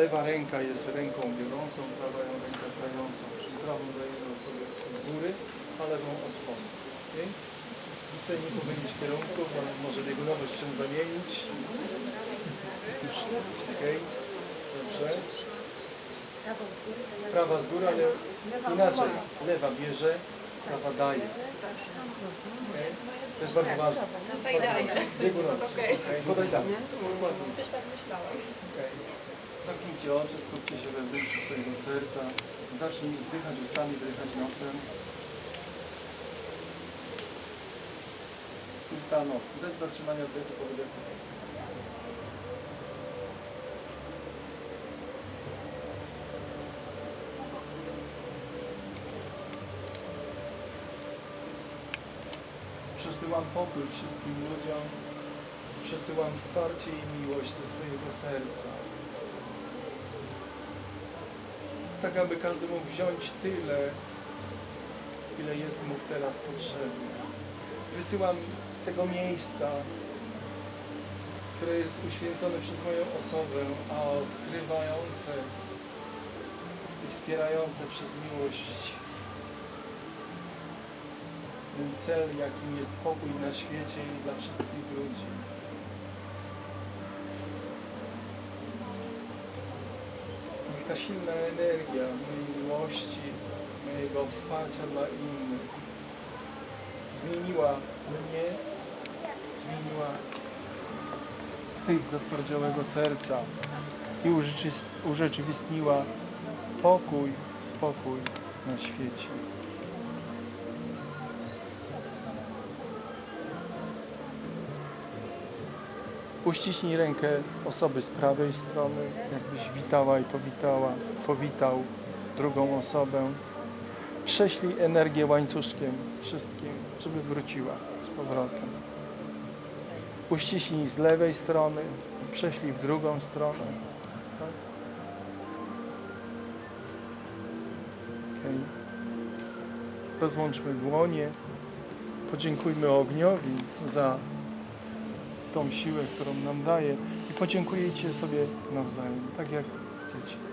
lewa ręka jest ręką biorącą, prawa ręka trającą, czyli prawą dajemy sobie z góry, a lewą od spodu. Okay? Chcę nie pomylić kierunków, ale może biegunowość się zamienić. Okej, dobrze. Prawa z góry, ale inaczej. Lewa bierze, prawa daje. Okay? To jest bardzo ważne. Tutaj daję. Biegunowość. Okej. Okay. Podaj dalej. Też tak myślałam. Zamknijcie oczy, skupcie się we wnętrzu swojego serca. Zacznij wdychać ustami, wdychać nosem. Usta nos, bez zatrzymania oddechu po wydechu. Przesyłam pokój wszystkim ludziom. Przesyłam wsparcie i miłość ze swojego serca. Tak, aby każdy mógł wziąć tyle, ile jest mu teraz potrzebne. Wysyłam z tego miejsca, które jest uświęcone przez moją osobę, a odkrywające i wspierające przez miłość ten cel, jakim jest pokój na świecie i dla wszystkich ludzi. Ta silna energia mojej miłości, mojego wsparcia dla innych zmieniła mnie, zmieniła tych zatwardziałego serca i urzeczywist- urzeczywistniła pokój, spokój na świecie. Uściśnij rękę osoby z prawej strony, jakbyś witała i powitała, powitał drugą osobę. Prześlij energię łańcuszkiem wszystkim, żeby wróciła z powrotem. Uściśnij z lewej strony, prześlij w drugą stronę. Tak? Okej. Rozłączmy dłonie. Podziękujmy ogniowi za tą siłę, którą nam daje i podziękujecie sobie nawzajem, tak jak chcecie.